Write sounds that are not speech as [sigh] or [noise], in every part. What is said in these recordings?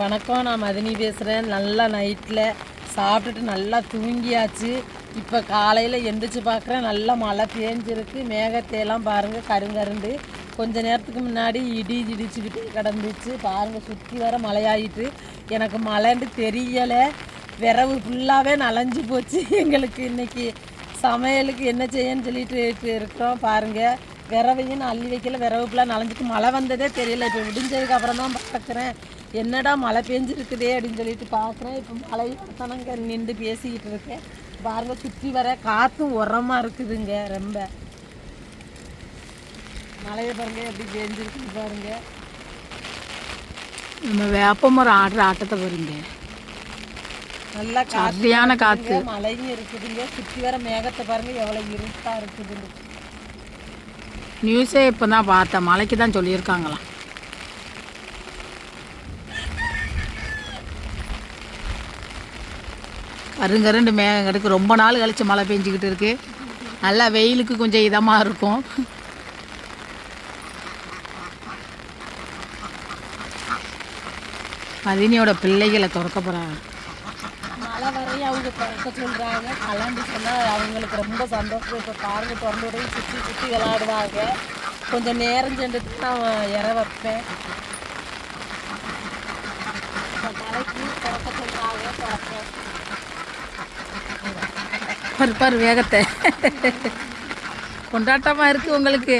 வணக்கம் நான் மதினி பேசுகிறேன் நல்லா நைட்டில் சாப்பிட்டுட்டு நல்லா தூங்கியாச்சு. இப்போ காலையில் எந்திரிச்சு பார்க்குறேன் நல்லா மழை பேஞ்சிருக்கு. மேகத்தையெல்லாம் பாருங்கள் கருங்கருண்டு. கொஞ்ச நேரத்துக்கு முன்னாடி இடி இடிச்சுக்கிட்டு கிடந்துச்சு. பாருங்கள் சுற்றி வர மழையாயிட்டு. எனக்கு மழைன்னு தெரியலை. விரவு ஃபுல்லாகவே நலைஞ்சு போச்சு. எங்களுக்கு இன்றைக்கி சமையலுக்கு என்ன செய்யன்னு சொல்லிட்டு இருக்கிறோம் பாருங்கள் விரவையும் நான் அள்ளி வைக்கல. விரவு ஃபுல்லாக நனைஞ்சிட்டு மழை வந்ததே தெரியல. இப்போ விடிஞ்சதுக்கு அப்புறம் தான் பார்க்குறேன் என்னடா மழை பெஞ்சிருக்குதே அப்படின்னு சொல்லிட்டு பார்க்குறேன். இப்போ மழையோட நின்று பேசிக்கிட்டு இருக்கேன். பாருங்க சுற்றி வர காற்றும் உரமாக இருக்குதுங்க ரொம்ப. மழையை பாருங்க எப்படி பெஞ்சிருக்குது பாருங்க. நம்ம வேப்பமரம் ஆடுற ஆட்டத்தை பாருங்க. நல்லா காற்று சரியான இருக்குதுங்க, மழையும் இருக்குதுங்க. சுற்றி வர மேகத்தை பாருங்க எவ்வளோ இருட்டா இருக்குதுன்னு. நியூஸே இப்போ தான் பார்த்தேன். மழைக்கு தான் சொல்லியிருக்காங்களாம். அருங்கருண்டு மேகம் கிடக்கு ரொம்ப நாள் கழிச்சு மழை பெஞ்சிக்கிட்டு இருக்கு. நல்லா வெயிலுக்கு கொஞ்சம் இதமாக இருக்கும். மதினியோட பிள்ளைகளை திறக்க போகிறாங்க மழை வரையும் அவங்க திறக்க சொல்கிறாங்க கலாண்டு சொன்னால் அவங்களுக்கு ரொம்ப சந்தோஷம். இப்போ பாருங்க திறந்து விடையும் சுற்றி சுற்றி விளாடுவாங்க கொஞ்சம் நேரம் சென்றுட்டு நான் இற வைப்பேன். மழைக்கு திறக்க சொல்கிறாங்க திறப்பேன். பாரு பாரு வேகத்தை. கொண்டாட்டமாக இருக்குது உங்களுக்கு.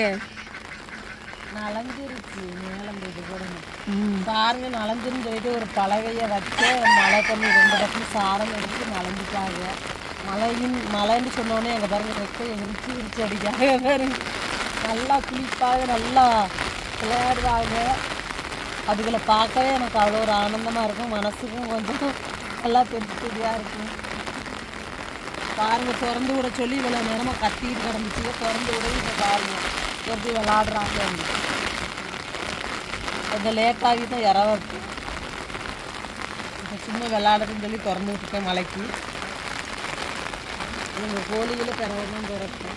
நலஞ்சிருச்சு மேலம் இது போடுங்க ம். பாருங்க நலஞ்சுன்னு சொல்லிட்டு ஒரு பலகையை வச்சு மழை தண்ணி ரெண்டு பக்கம் சாரம் எடுத்து நலஞ்சிட்டாங்க. மழையின் மழைன்னு சொன்னோடனே எங்கள் பாருங்க ரெக்கை எரிச்சு விரிச்சு அடிக்காங்க பாருங்க நல்லா குளிப்பாங்க நல்லா விளையாடுவாங்க. அதுகளை பார்க்கவே எனக்கு அவ்வளோ ஒரு ஆனந்தமாக இருக்கும். மனசுக்கும் கொஞ்சம் நல்லா பெருசுடியாக இருக்கும். பாருங்க திறந்து விட சொல்லி இவ்வளோ நேரமாக கத்திட்டு கிடந்துச்சு. திறந்து விட இப்போ பாருங்க. எப்படி விளாடுறாங்க கொஞ்சம் லேட்டாகி தான் இற இப்போ சும்மா விளாடுறதுன்னு சொல்லி திறந்து விட்டுட்டேன் மலைக்கு. எங்கள் கோழிகளும் பிறகுதான் திறக்கும்.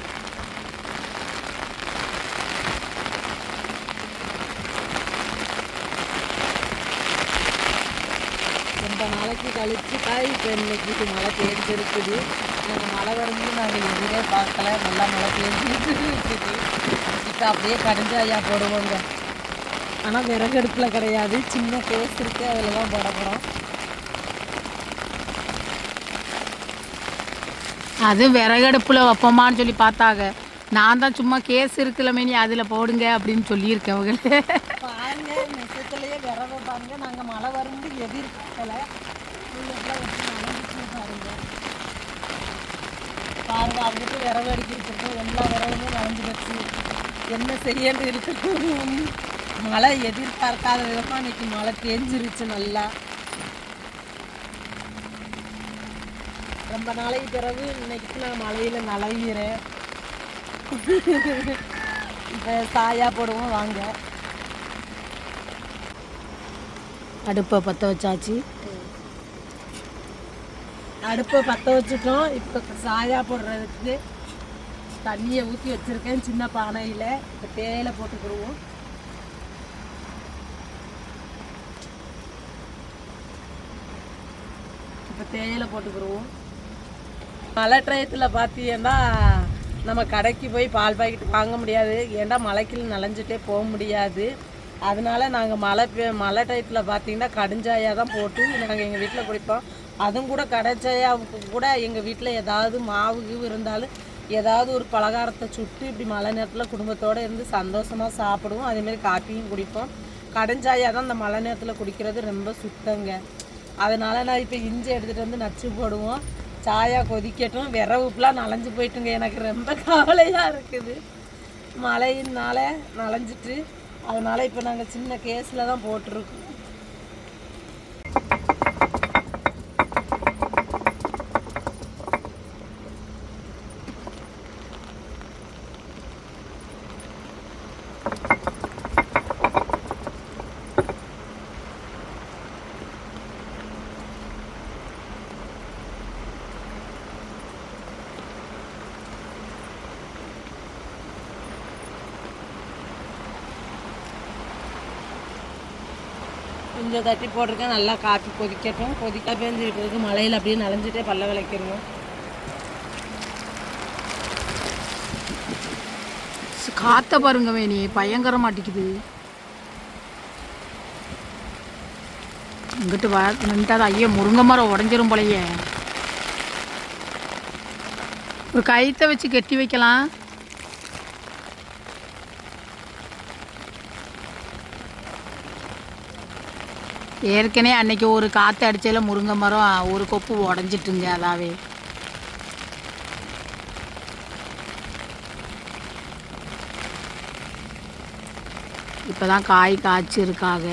நாளைக்கு கழிச்சு தான் இப்போ இன்னைக்கு மழை பெஞ்சிருக்குது நாங்கள் மழை வரும்போது நாங்கள் எதுவுமே பார்க்கல. நல்லா மழை பெஞ்சிட்டு இருக்குது. இப்போ அப்படியே கடிஞ்சாயா போடுவோங்க. ஆனால் விறகடுப்பில் கிடையாது. சின்ன கேஸ் இருக்குது அதில் தான் போட போகிறோம் அது விறகடுப்பில் வைப்போமான்னு சொல்லி பார்த்தாங்க. நான் தான் சும்மா கேஸ் இருக்குல்ல மேனி அதில் போடுங்க அப்படின்னு சொல்லியிருக்கேன் அவங்களே. பாருங்க நெசத்துலேயே விறகு பாருங்க நாங்கள் மழை வரும்போது எதிர்பார்க்கல உள்ளுக்குள்ள வச்சு நனைஞ்சிச்சு பாருங்க பாருங்க அதுக்கு விறகு அடிக்கிறதுக்கு எல்லா விறகுமே நனைஞ்சு வச்சு என்ன செய்யறது இருக்கு மழை எதிர்பார்க்காத விதமாக இன்னைக்கு மழை பெஞ்சிருச்சு நல்லா. ரொம்ப நாளைக்கு பிறகு இன்னைக்கு நான் மழையில் நனைகிறேன் இப்போ சாயா போடுவோம் வாங்க. அடுப்பை பற்ற வச்சாச்சு. அடுப்பை பற்ற வச்சுட்டோம். இப்போ சாயா போடுறதுக்கு தண்ணியை ஊற்றி வச்சுருக்கேன் சின்ன பானையில். இப்போ தேயிலை போட்டுக்கிடுவோம் இப்போ தேயிலை போட்டுக்கிடுவோம் மழை டயத்தில் பார்த்தீங்கன்னா நம்ம கடைக்கு போய் பால் பாக்கெட் வாங்க முடியாது. ஏன்டா மலைக்கில் நனைஞ்சிட்டே போக முடியாது. அதனால நாங்கள் மழை பெ- மழை டயத்தில் பார்த்தீங்கன்னா கடுஞ்சாயாக தான் போட்டு நாங்கள் எங்கள் வீட்டில் குடிப்போம். அதுவும் கூட கடைச்சாயாவுக்கு கூட எங்கள் வீட்டில் ஏதாவது மாவு கீவு இருந்தாலும் ஏதாவது ஒரு பலகாரத்தை சுட்டு இப்படி மழை நேரத்தில் குடும்பத்தோடு இருந்து சந்தோஷமாக சாப்பிடுவோம். அதேமாரி காப்பியும் குடிப்போம். கடைஞ்சாயா தான் இந்த மழை நேரத்தில் குடிக்கிறது ரொம்ப சுத்தங்க. அதனால் நான் இப்போ இஞ்சி எடுத்துகிட்டு வந்து நச்சு போடுவோம். சாயா கொதிக்கட்டும். விரவுப்புலாம் நனைஞ்சு போயிட்டுங்க. எனக்கு ரொம்ப கவலையாக இருக்குது. மழையினால நனைஞ்சிட்டு அதனால் இப்போ நாங்கள் சின்ன கேஸில் தான் போட்டிருக்கோம். கொஞ்சம் தட்டி போட்டிருக்கேன். நல்லா காற்று கொதிக்கட்டும். கொதிக்க பேஞ்சிருக்கிறதுக்கு மழையில் அப்படியே நனைஞ்சிட்டே பல்ல விளக்கிடணும். காத்த பாருங்க வேணி. பயங்கர மாட்டிக்குது இங்கிட்டு வ நின்ட்டாத. ஐயோ முருங்கை மரம் உடஞ்சிரும் போலையே. ஒரு கயிற்றை வச்சு கட்டி வைக்கலாம். ஏற்கனவே அன்னைக்கு ஒரு காற்று அடிச்சதில் முருங்கை மரம் ஒரு கொப்பு உடஞ்சிட்டுங்க அதாவே. இப்போ தான் காய் காய்ச்சிருக்காக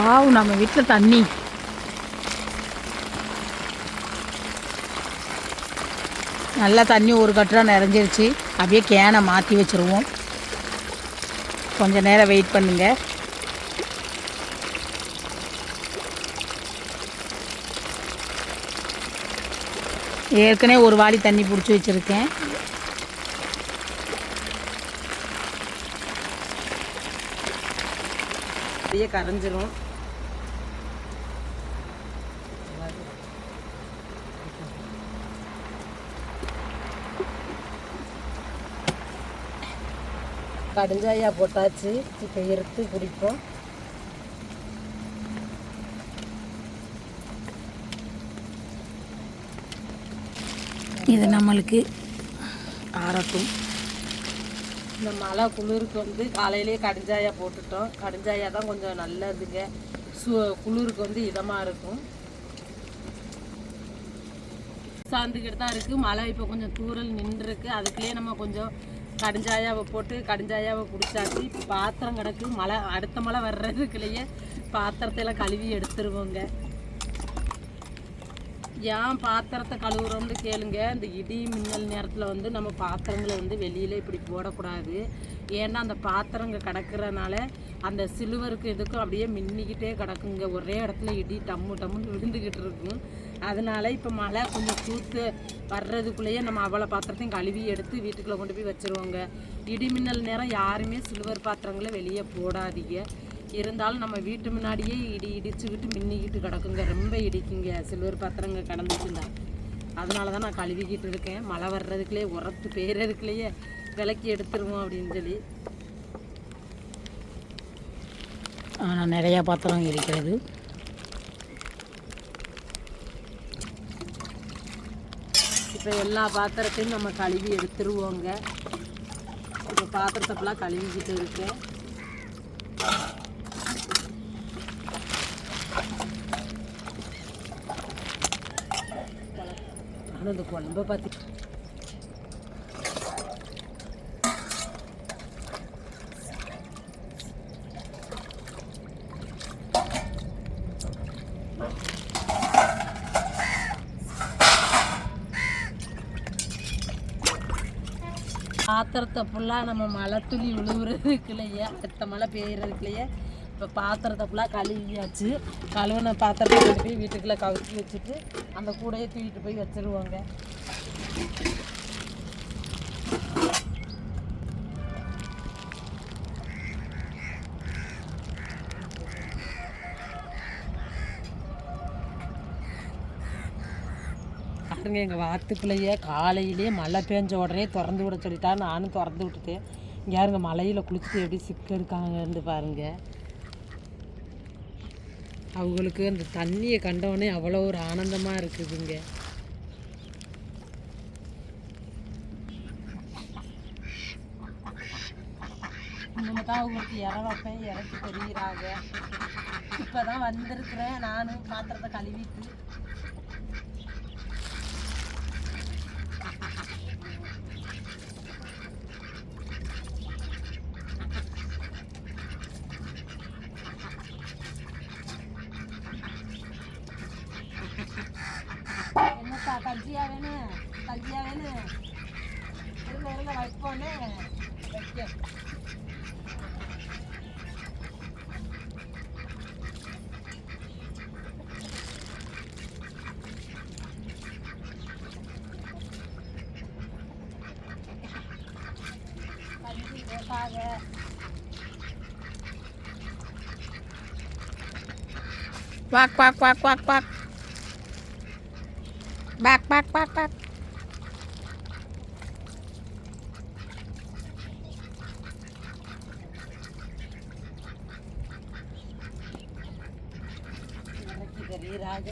வாவ் நம்ம வீட்டில் தண்ணி. நல்லா தண்ணி ஒரு கட்டுரா நிறைஞ்சிருச்சு. அப்படியே கேனை மாற்றி வச்சுருவோம். கொஞ்சம் நேரம் வெயிட் பண்ணுங்க. ஏற்கனவே ஒரு வாளி தண்ணி பிடிச்சி வச்சுருக்கேன். அப்படியே கரைஞ்சிரும். கடுஞ்சாயா போட்டாச்சு. இப்போ எடுத்து குடிப்போம் இது நம்மளுக்கு ஆறட்டும். இந்த மழை குளிருக்கு வந்து காலையிலேயே கடுஞ்சாயா போட்டுட்டோம். கடுஞ்சாயா தான் கொஞ்சம் நல்லதுங்க. சு குளிருக்கு வந்து இதமாக இருக்கும். சார்ந்துக்கிட்டு தான் இருக்குது மழை இப்போ கொஞ்சம் தூரல் நின்றுருக்கு. அதுக்குள்ளேயே நம்ம கொஞ்சம் கடுஞ்சாயாவை போட்டு கடுஞ்சாயாவை குடிச்சாச்சு. பாத்திரம் கிடக்கு. மழை அடுத்த மழை வர்றதுக்குள்ளேயே பாத்திரத்தையெல்லாம் கழுவி எடுத்துருவோங்க. ஏன் பாத்திரத்தை கழுவுறோம்னு கேளுங்க. இந்த இடி மின்னல் நேரத்தில் வந்து நம்ம பாத்திரங்களை வந்து வெளியில் இப்படி போடக்கூடாது. ஏன்னா அந்த பாத்திரங்க கிடக்கிறனால அந்த சிலுவருக்கு இதுக்கும் அப்படியே மின்னிக்கிட்டே கிடக்குங்க. ஒரே இடத்துல இடி டம்மு டம்முன்னு விழுந்துக்கிட்டு இருக்கும் அதனால இப்போ மழை கொஞ்சம் தூத்து வர்றதுக்குள்ளேயே நம்ம அவ்வளோ பாத்திரத்தையும் கழுவி எடுத்து வீட்டுக்குள்ளே கொண்டு போய் வச்சிருவோங்க. இடி மின்னல் நேரம் யாருமே சில்வர் பாத்திரங்களை வெளியே போடாதீங்க. இருந்தாலும் நம்ம வீட்டு முன்னாடியே இடி இடிச்சுக்கிட்டு மின்னிக்கிட்டு கிடக்குங்க. ரொம்ப இடிக்குங்க. சில்வர் பாத்திரங்க கடந்துச்சுண்டா அதனால தான் நான் கழுவிக்கிட்டு இருக்கேன். மழை வர்றதுக்குள்ளே உரத்து பெய்யறதுக்குள்ளேயே விளக்கி எடுத்துருவோம் அப்படின்னு சொல்லி. ஆனால் நிறையா பாத்திரம் இருக்கிறது. இப்போ எல்லா பாத்திரத்தையும் நம்ம கழுவி எடுத்துருவோங்க. இப்போ பாத்திரத்தை ஃபுல்லாக கழுவிக்கிட்டு இருக்கேன். ஆனால் இந்த குழம்பை பார்த்து பாத்திரத்தை ஃபுல்லாக நம்ம மழை துளி விழுவுறதுக்குள்ளேயே அடுத்த மழை பெய்யறதுக்குள்ளேயே இப்போ பாத்திரத்தை ஃபுல்லாக கழுவியாச்சு. கழுவின பாத்திரத்தை கொண்டு போய் வீட்டுக்குள்ளே கவுத்தி வச்சுட்டு அந்த கூடையே தூக்கிட்டு போய் வச்சிருவாங்க. பாருங்க எங்கள் வாத்துக்குள்ளேயே காலையிலேயே மழை பெஞ்ச உடனே திறந்து விட சொல்லிட்டா நானும் திறந்து விட்டுட்டேன். யாருங்க மலையில் குளிச்சுட்டு எப்படி சிக்க இருக்காங்கன்னு பாருங்க. அவங்களுக்கு அந்த தண்ணியை கண்டவுடனே அவ்வளோ ஒரு ஆனந்தமாக இருக்குதுங்க. இன்னும் தான் அவங்களுக்கு இற வைப்பேன் இறக்கி தெரிகிறாங்க இப்போ தான் வந்திருக்கிறேன் நானும் பாத்திரத்தை கழுவிட்டு. కట్ చేయాలని కట్ చేయాలని మెరుగుగా పట్టుకొని కట్ చేస్తాం quack quack quack quack quack quack quack back பேக் பேக் பேக் இறக்கி தெரியுறாங்க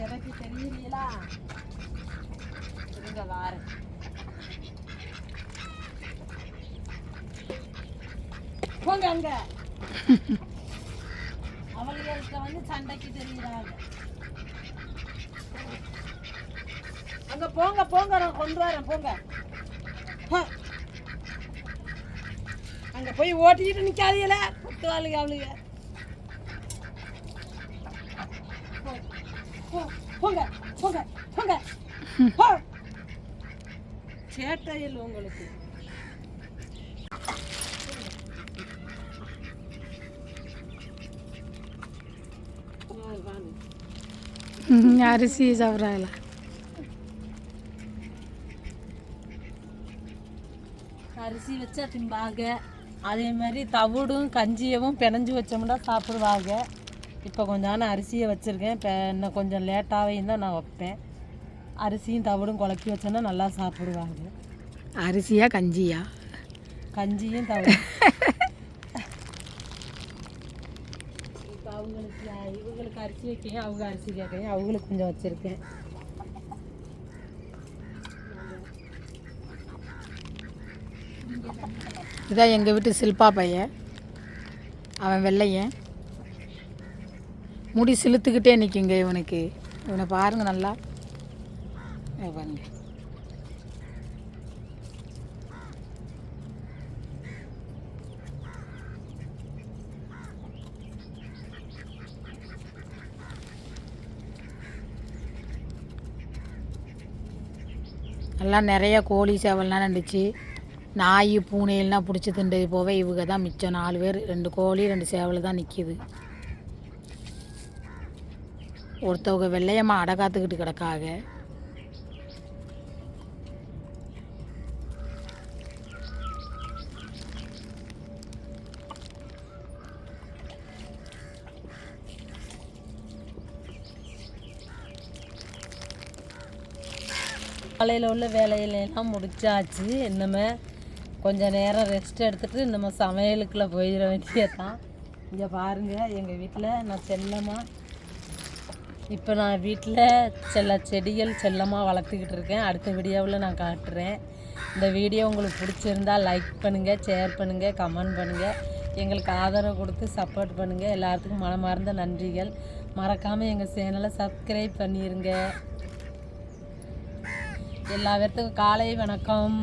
இறக்கி தெரியலீங்களா போங்க அங்க. [laughs] அவளுகளுக்கு வந்து சண்டைக்கு தெரியுறாங்க. அங்க போங்க போங்க நான் கொண்டு வரேன் போங்க. அங்க போய் ஓட்டிக்கிட்டு நிக்காதீங்கள குத்துவாளுங்க அவளுங்க. போ- போ- போங்க போங்க போங்க. [laughs] சேட்டையில் உங்களுக்கு. அரிசி சாப்பிட்றாங்களா அரிசி வச்சா திம்பாங்க. அதே மாதிரி தவிடும் கஞ்சியவும் பிணைஞ்சு வச்சோம்னா சாப்பிடுவாங்க. இப்போ கொஞ்சம் ஆனால் அரிசியை வச்சுருக்கேன். இப்போ இன்னும் கொஞ்சம் லேட்டாகவும் தான் நான் வைப்பேன். அரிசியும் தவிடும் குழக்கி வச்சோன்னா நல்லா சாப்பிடுவாங்க. அரிசியா கஞ்சியா? கஞ்சியும் தவிடும் [laughs] இப்போ அவங்களுக்கு இவங்களுக்கு அரிசி வைக்கேன் அவங்க அரிசி கேட்கேன் அவங்களுக்கு கொஞ்சம் வச்சுருக்கேன். இதான் எங்கள் வீட்டு சில்பா பையன். அவன் வெள்ளையன். முடி சிலுத்துக்கிட்டே நிற்குங்க இவனுக்கு. இவனை பாருங்கள் நல்லா. பாருங்கள் எல்லாம் நிறைய கோழி சேவல்லாம் இருந்துச்சு நாய் பூனையெல்லாம் பிடிச்சி திண்டது போக இவங்க தான் மிச்சம் நாலு பேர். ரெண்டு கோழி ரெண்டு சேவல் தான் நிற்கிது ஒருத்தவங்க வெள்ளையம்மா அடை காத்துக்கிட்டு கிடக்காக. காலையில் உள்ள வேலையிலாம் முடிச்சாச்சு. இன்னமே கொஞ்சம் நேரம் ரெஸ்ட் எடுத்துகிட்டு நம்ம சமையலுக்குள்ளே போயிட வேண்டியதான் இங்கே பாருங்கள் எங்கள் வீட்டில் நான் செல்லமாக இப்போ நான் வீட்டில் சில செடிகள் செல்லமாக வளர்த்துக்கிட்டு இருக்கேன். அடுத்த வீடியோவில் நான் காட்டுறேன். இந்த வீடியோ உங்களுக்கு பிடிச்சிருந்தா லைக் பண்ணுங்கள் ஷேர் பண்ணுங்கள் கமெண்ட் பண்ணுங்கள் எங்களுக்கு ஆதரவு கொடுத்து சப்போர்ட் பண்ணுங்கள் எல்லாத்துக்கும் மனமார்ந்த நன்றிகள். மறக்காமல் எங்கள் சேனலை சப்ஸ்கிரைப் பண்ணிடுங்க எல்லா பேர்த்துக்கும் காலை வணக்கம்.